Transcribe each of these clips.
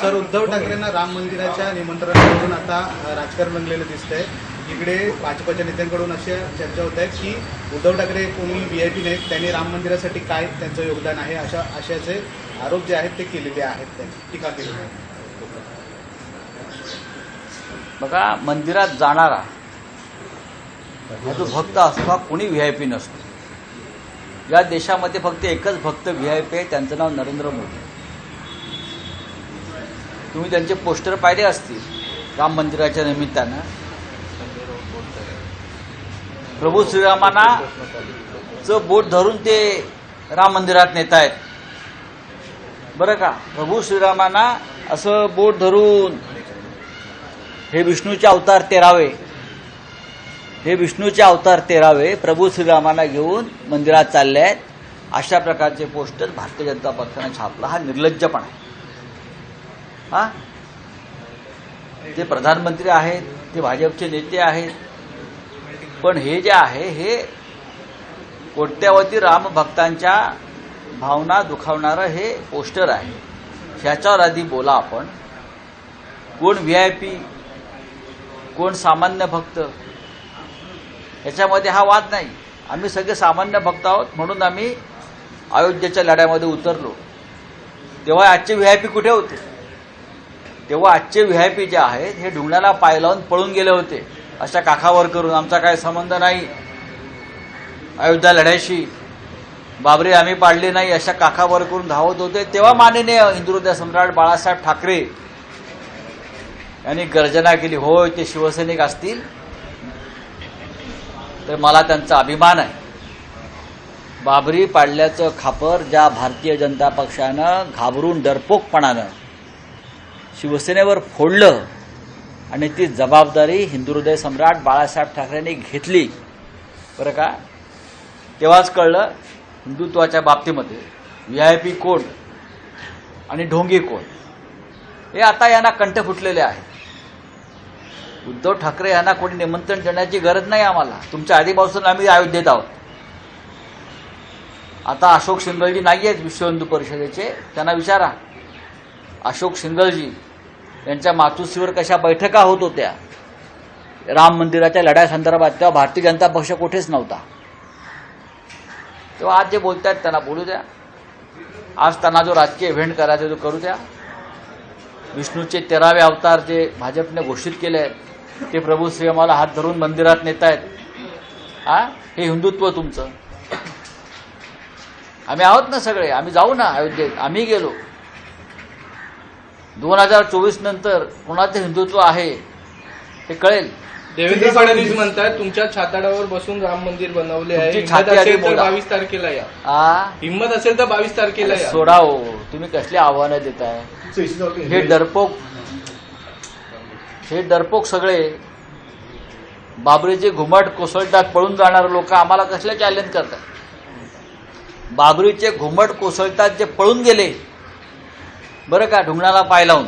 Sir Uddhav ठाकरेंना Ram मंदिराच्या निमंत्रणावरून आता राजकारण रंगलेलं दिसतंय. इकडे भाजपच्या नेत्यांकडून अशा चर्चा होत आहेत की उद्धव ठाकरे कोणी व्ही आय पी नाहीत त्यांनी राम मंदिरासाठी काय त्यांचं योगदान आहे अशा अशाचे आरोप जे आहेत ते केलेले आहेत त्यांनी. टीका केलेली आहे. बघा मंदिरात जाणारा हा जो भक्त असतो कोणी व्ही आय पी नसतो. या देशामध्ये फक्त एकच भक्त व्ही आय पी आहे त्यांचं नाव नरेंद्र मोदी. तुम्ही त्यांचे पोस्टर पाहिले असतील राम मंदिराच्या निमित्तानं? प्रभू श्रीरामांना च बोट धरून ते राम मंदिरात नेत आहेत बरं का? प्रभू श्रीरामांना असं बोट धरून हे विष्णूचे अवतार तेरावे. हे विष्णूचे अवतार तेरावे प्रभू श्रीरामांना घेऊन मंदिरात चालले आहेत अशा प्रकारचे पोस्टर भारतीय जनता पक्षाने छापला. हा निर्लज्जपणा आहे. हा? ते प्रधानमंत्री आहेत ते भाजपचे नेते आहेत. पण हे जे आहे हे कोट्यावधी रामभक्तांच्या भावना दुखावणारं हे पोस्टर आहे. ह्याच्यावर आधी बोला आपण. कोण व्ही आय पी कोण सामान्य भक्त? याच्यामध्ये हा वाद नाही. आम्ही सगळे सामान्य भक्त आहोत म्हणून आम्ही अयोध्येच्या लढ्यामध्ये उतरलो. तेव्हा आजचे व्ही आय पी कुठे होते? तेव्हा आजचे व्ही आय पी जे आहेत हे ढुंगणाला पाय लावून पळून गेले होते. अशा काखावर करून आमचा काय संबंध नाही. अयोध्या लढ्याशी बाबरी आम्ही पाडली नाही अशा काखावर करून धावत होते. तेव्हा माननीय हिंदुहृदय सम्राट बाळासाहेब ठाकरे यांनी गर्जना केली होय ते शिवसैनिक असतील तर मला त्यांचा अभिमान आहे. बाबरी पाडल्याचं खापर ज्या भारतीय जनता पक्षानं घाबरून डरपोकपणानं शिवसेनेवर फोडलं आणि ती जबाबदारी हिंदुहृदय सम्राट बाळासाहेब ठाकरेंनी घेतली. बरं का? तेव्हाच कळलं हिंदुत्वाच्या बाबतीमध्ये व्ही आय पी कोण आणि ढोंगी कोण? हे आता यांना कंठ फुटलेले आहे उद्धव ठाकरे यांना कोणी निमंत्रण देण्याची गरज नाही आम्हाला. तुमच्या आधीपासून आम्ही अयोध्येत आहोत. आता अशोक सिंगलजी नाही आहेत विश्व हिंदू परिषदेचे त्यांना विचारा. अशोक सिंगलजी यांच्या मातुश्रीवर कशा बैठका होत होत्या? राम मंदिराच्या लढ्यासंदर्भात तेव्हा भारतीय जनता पक्ष कुठेच नव्हता. तेव्हा आज जे बोलतायत त्यांना बोलू द्या. आज त्यांना जो राजकीय इव्हेंट करायचा तो करू द्या. विष्णूचे तेरावे अवतार जे भाजपने घोषित केले आहेत ते प्रभू श्रीरामाला हात धरून मंदिरात नेत आहेत हा हे हिंदुत्व तुमचं. आम्ही आहोत ना सगळे. आम्ही जाऊ ना अयोध्येत. आम्ही गेलो. दोन हजार चोवीस नंतर कोणाचं हिंदुत्व आहे हे कळेल. देवेंद्र फडणवीस म्हणतात तुमच्या छाताडावर बसून राम मंदिर बनवले आहे. हिंमत असेल तर. बावीस तारखेला या. हिंमत असेल तर बावीस तारखेला या. सोडा हो. तुम्ही कसली आव्हानं देताय? हे डरपोक हे डरपोक सगळे बाबरीचे घुमट कोसळतात पळून जाणारे लोक आम्हाला कसले चॅलेंज करतात? बाबरीचे घुमट कोसळतात जे पळून गेले बरं का ढुंगणाला पाय लावून.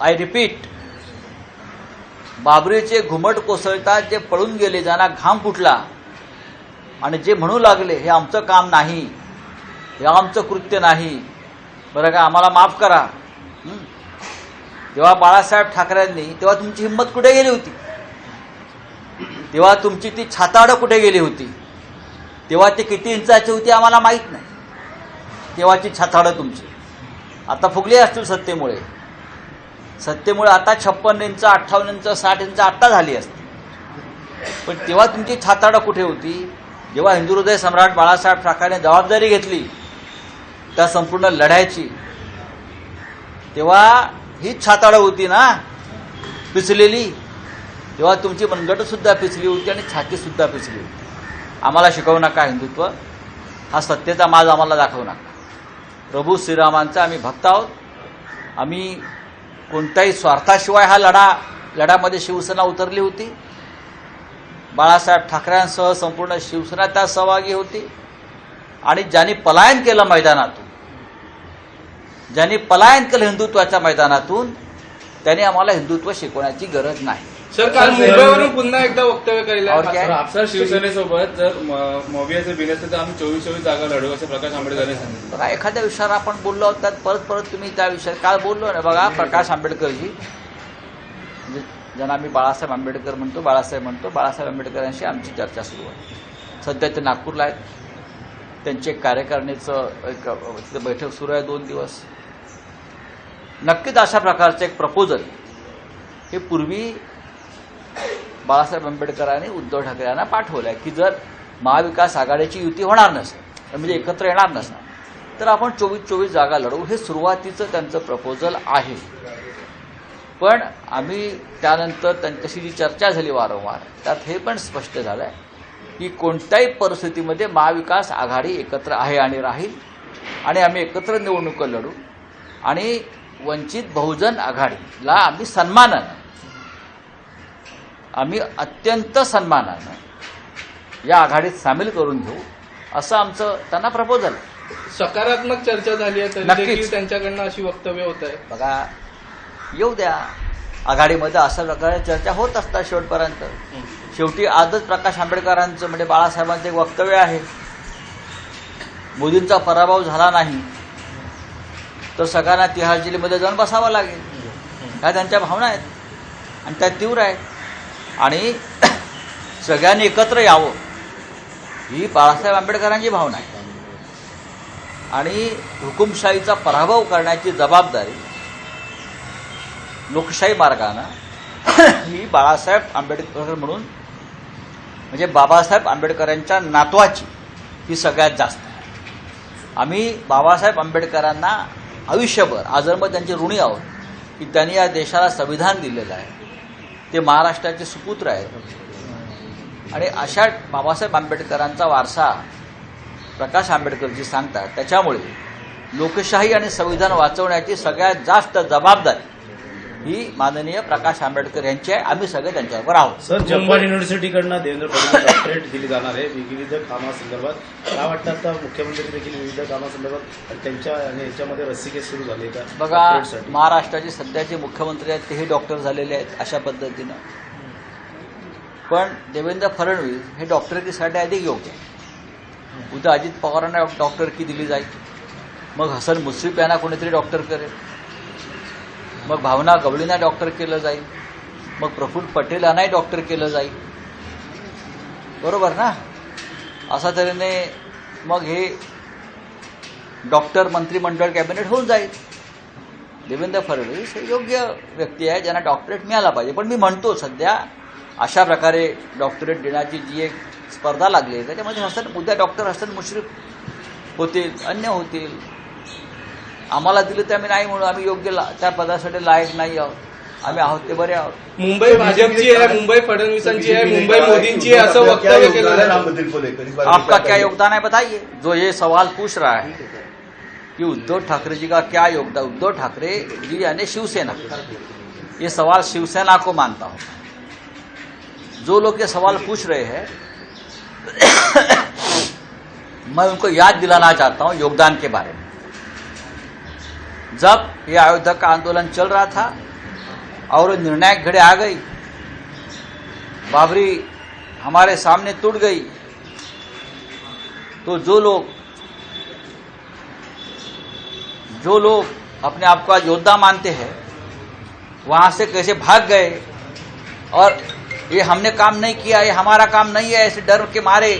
आय रिपीट बाबरीचे घुमट कोसळतात जे पळून गेले ज्यांना घाम फुटला. आणि जे म्हणू लागले हे आमचं काम नाही हे आमचं कृत्य नाही. बरं का आम्हाला माफ करा. जेव्हा बाळासाहेब ठाकरेंनी तेव्हा तुमची हिंमत कुठे गेली होती? तेव्हा तुमची ती छाताडं कुठे गेली होती? तेव्हा ती किती इंचाची होती आम्हाला माहीत नाही. तेव्हाची छाताडं तुमची. आता फुगली असतील सत्तेमुळे. सत्तेमुळे आता छप्पन्न इंच अठ्ठावन्न इंच साठ इंच आत्ता झाली असती. पण तेव्हा तुमची छाताडं कुठे होती? जेव्हा हिंदू हृदय सम्राट बाळासाहेब ठाकरेने जबाबदारी घेतली त्या संपूर्ण लढायची तेव्हा हीच छाताडं होती ना पिचलेली तेव्हा तुमची मनगट सुद्धा पिचली होती आणि छाती सुद्धा पिचली होती. आम्हाला शिकवू नका हिंदुत्व. हा सत्तेचा माज आम्हाला दाखवू नका. प्रभू श्रीरामांचा आम्ही भक्त आहोत. आम्ही कोणत्याही स्वार्थाशिवाय हा लढा लढ्यामध्ये शिवसेना उतरली होती. बाळासाहेब ठाकरेंसह संपूर्ण शिवसेना त्यात सहभागी होती. आणि ज्यांनी पलायन केलं मैदानातून ज्यांनी पलायन केलं हिंदुत्वाच्या मैदानातून त्यांनी आम्हाला हिंदुत्व शिकवण्याची गरज नाही. सर काल मुंबईवरून पुन्हा एकदा वक्तव्य केलं और आहे क्या? सर. शिवसेनेसोबत जर मोबियाचे बिल असते तर आम्ही चोवीस चोवीस जागा लढू असं प्रकाश आंबेडकरांनी सांगितलं. बघा एखाद्या विषयावर आपण बोललो आहोत त्यात परत परत तुम्ही त्या विषयात काल बोललो ना बघा प्रकाश आंबेडकरजी. म्हणजे ज्यांना आम्ही बाळासाहेब आंबेडकर म्हणतो बाळासाहेब म्हणतो बाळासाहेब आंबेडकरांशी आमची चर्चा सुरू आहे. सध्या ते नागपूरला आहेत. त्यांचे एक कार्यकारिणीचं एक तिथं बैठक सुरू आहे दोन दिवस. नक्कीच अशा प्रकारचं एक प्रपोजल हे पूर्वी बाळासाहेब आंबेडकरांनी उद्धव ठाकरे यांना पाठवलं आहे की जर महाविकास आघाडीची युती होणार नसेल म्हणजे एकत्र येणार नसणार तर आपण चोवीस चोवीस जागा लढवू. हे सुरुवातीचं त्यांचं प्रपोजल आहे. पण आम्ही त्यानंतर त्यांच्याशी जी चर्चा झाली वारंवार त्यात हे पण स्पष्ट झालं आहे की कोणत्याही परिस्थितीमध्ये महाविकास आघाडी एकत्र आहे आणि राहील आणि आम्ही एकत्र निवडणुका लढू. आणि वंचित बहुजन आघाडीला आम्ही सन्मानानं आम्ही अत्यंत सन्मानानं या आघाडीत सामील करून घेऊ असं आमचं त्यांना प्रपोजल सकारात्मक चर्चा झाली आहे तरी नक्कीच. त्यांच्याकडनं अशी वक्तव्य होत आहे. बघा येऊ द्या. आघाडीमध्ये अशा प्रकारे चर्चा होत असतात शेवटपर्यंत. शेवटी आजच प्रकाश आंबेडकरांचं म्हणजे बाळासाहेबांचं एक वक्तव्य आहे. मोदींचा पराभव झाला नाही तर सगळ्यांना तिहार जेलीमध्ये जाऊन बसावं लागेल. ह्या त्यांच्या भावना आहेत. आणि त्या तीव्र आहेत. आणि सगळ्यांनी एकत्र यावं. ही बाळासाहेब आंबेडकरांची भावना आहे. आणि हुकुमशाहीचा पराभव करण्याची जबाबदारी लोकशाही मार्गानं ही बाळासाहेब आंबेडकर म्हणून म्हणजे बाबासाहेब आंबेडकरांच्या नातवाची ही सगळ्यात जास्त आहे. आम्ही बाबासाहेब आंबेडकरांना आयुष्यभर आजन्म त्यांचे ऋणी आहोत की त्यांनी या देशाला संविधान दिलेलं आहे. ते महाराष्ट्राचे सुपुत्र आहेत. आणि अशा बाबासाहेब आंबेडकरांचा वारसा प्रकाश आंबेडकरजी सांगतात. त्याच्यामुळे लोकशाही आणि संविधान वाचवण्याची सगळ्यात जास्त जबाबदारी ही माननीय प्रकाश आंबेडकर यांची आहे. आम्ही सगळे त्यांच्याबरोबर आहोत. सर जपान युनिव्हर्सिटीकडनं देवेंद्र फडणवीस डॉक्टरेट दिली जाणार आहे. विविध कामासंदर्भात काय वाटतं आता मुख्यमंत्री देखील विविध कामासंदर्भात त्यांच्या आणि याच्यामध्ये रस्सीकेस सुरू झाले का बघा? महाराष्ट्राचे सध्याचे मुख्यमंत्री आहेत तेही डॉक्टर झालेले आहेत अशा पद्धतीनं. पण देवेंद्र फडणवीस हे डॉक्टरकीसाठी अधिक योग्य आहे. उद्या अजित पवारांना डॉक्टरकी दिली जाईल? मग हसन मुश्रीफ यांना कोणीतरी डॉक्टर करेल? मग भावना गवळींना डॉक्टर केलं जाईल. मग प्रफुल्ल पटेलांनाही डॉक्टर केलं जाईल. बरोबर ना? अशा तऱ्हेने मग हे डॉक्टर मंत्रिमंडळ कॅबिनेट होऊन जाईल. देवेंद्र फडणवीस हे योग्य व्यक्ती आहे ज्यांना डॉक्टरेट मिळाला पाहिजे. पण मी म्हणतो सध्या अशा प्रकारे डॉक्टरेट देण्याची जी एक स्पर्धा लागली आहे त्याच्यामध्ये हसन उद्या डॉक्टर हसन मुश्रीफ होतील अन्य होतील. आम्हाला दिलं ते आम्ही नाही म्हणू आम्ही योग्य त्या पदासाठी लायक नाही आहोत. आम्ही आहोत ते बरे आहोत. मुंबई भाजपची आहे मुंबई फडणवीसांची आहे मुंबई मोदींची आहे असं वक्तव्य केलं आपका क्या योगदान है बताइए? जो ये सवाल पूछ रहा है कि उद्धव ठाकरे जी का क्या योगदान उद्धव ठाकरे जी यानी शिवसेना। ये सवाल शिवसेना को मानता हूँ। जो लोग ये सवाल पूछ रहे हैं मैं उनको याद दिलाना चाहता हूँ योगदान के बारे में। जब ये अयोध्या का आंदोलन चल रहा था और निर्णायक घड़ी आ गई, बाबरी हमारे सामने टूट गई तो जो लोग जो लोग अपने आप को आज योद्धा मानते हैं, वहाँ से कैसे भाग गए और ये हमने काम नहीं किया, ये हमारा काम नहीं है, ऐसे डर के मारे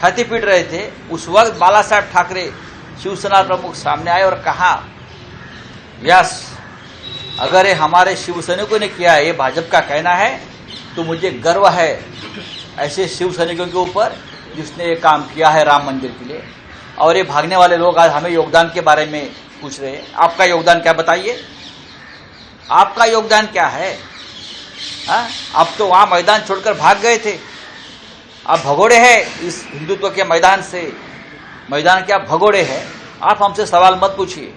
छाती पीट रहे थे, उस वक्त बाला साहब ठाकरे शिवसेना प्रमुख सामने आए और कहा यस। अगर ये हमारे शिव सैनिकों ने किया है, ये भाजपा का कहना है तो मुझे गर्व है ऐसे शिव सैनिकों के ऊपर जिसने ये काम किया है राम मंदिर के लिए। और ये भागने वाले लोग आज हमें योगदान के बारे में पूछ रहे हैं। आपका योगदान क्या बताइए? आपका योगदान क्या है? हा? आप तो वहाँ मैदान छोड़कर भाग गए थे। आप भगोड़े हैं इस हिंदुत्व के मैदान से। मैदान के आप भगोड़े हैं? आप हमसे सवाल मत पूछिए।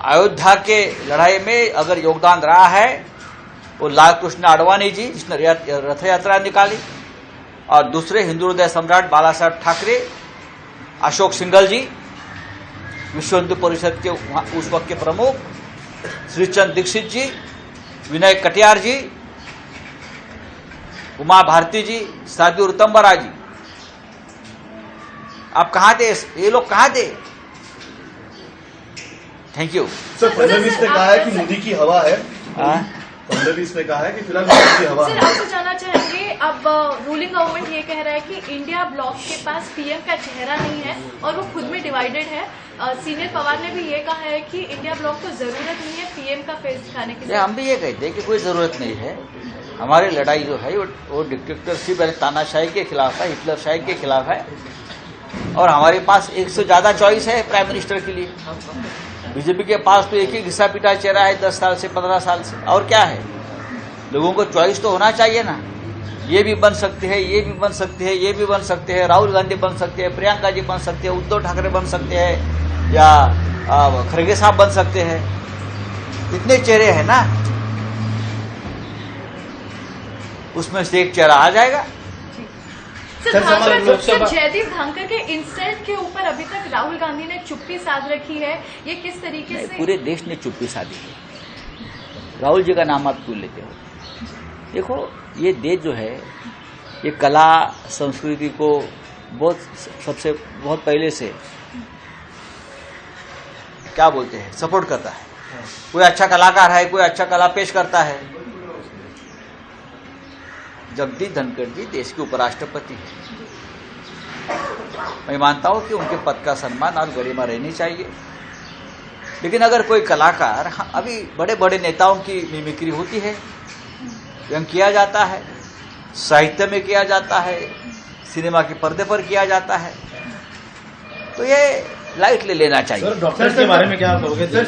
अयोध्या के लड़ाई में अगर योगदान रहा है, वो लाल कृष्ण आडवाणी जी, जिसने रथ यात्रा निकाली, और दूसरे हिंदू हृदय सम्राट बाला साहब ठाकरे, अशोक सिंघल जी, विश्व हिंदू परिषद के उस वक्त के प्रमुख, श्रीचंद दीक्षित जी, विनय कटियार जी, उमा भारती जी साध्वी उत्तम्बरा जी। आप कहाँ थे? ये लोग कहाँ थे? थैंक यू सर फडणवीस ने कहा है कि मोदी की हवा है हाँ? फडणवीस ने कहा है कि फ़िलहाल मोदी की हवा सर है आपसे जानना चाहेंगे अब रूलिंग गवर्नमेंट ये कह रहा है कि इंडिया ब्लॉक के पास पीएम का चेहरा नहीं है और वो खुद में डिवाइडेड है सीनियर पवार ने भी ये कहा है कि इंडिया ब्लॉक को ज़रूरत नहीं है पीएम का फेस दिखाने की हम भी ये कहते हैं कि कोई ज़रूरत नहीं है हमारी लड़ाई जो है वो, वो डिक्टेटरशिप यानी तानाशाही के खिलाफ है हिटलर शाही के खिलाफ है और हमारे पास एक से ज़्यादा चॉइस है प्राइम मिनिस्टर के लिए बीजेपी के पास तो एक ही घिसा पिटा चेहरा है दस साल से, पंद्रह साल से। और क्या है? लोगों को चॉइस तो होना चाहिए ना। ये भी बन सकते हैं, ये भी बन सकते हैं, ये भी बन सकते हैं, राहुल गांधी बन सकते हैं, प्रियंका जी बन सकते हैं, उद्धव ठाकरे बन सकते हैं, या खड़गे साहब बन सकते हैं। इतने चेहरे हैं ना। उसमें से एक चेहरा आ जाएगा सर सर, हमारे भाजपा लोकसभा- सर जयदीप धनखड़ के इंसल्ट के ऊपर अभी तक राहुल गांधी ने चुप्पी साध रखी है। ये किस तरीके से पूरे देश ने चुप्पी साधी है। राहुल जी का नाम आप क्यों लेते हो? देखो ये देश जो है ये कला संस्कृति को बहुत सबसे बहुत पहले से क्या बोलते हैं सपोर्ट करता है। कोई अच्छा कलाकार है कोई अच्छा कला पेश करता है। जगदीप धनखड़ जी देश के उपराष्ट्रपति हैं। मैं मानता हूँ कि उनके पद का सम्मान और गरिमा रहनी चाहिए। लेकिन अगर कोई कलाकार हाँ, अभी बड़े बड़े नेताओं की मिमिक्री होती है व्यंग किया जाता है साहित्य में किया जाता है सिनेमा के पर्दे पर किया जाता है तो ये लाइट ले लेना चाहिए। सर डॉक्टर के बारे में क्या कहोगे? सर,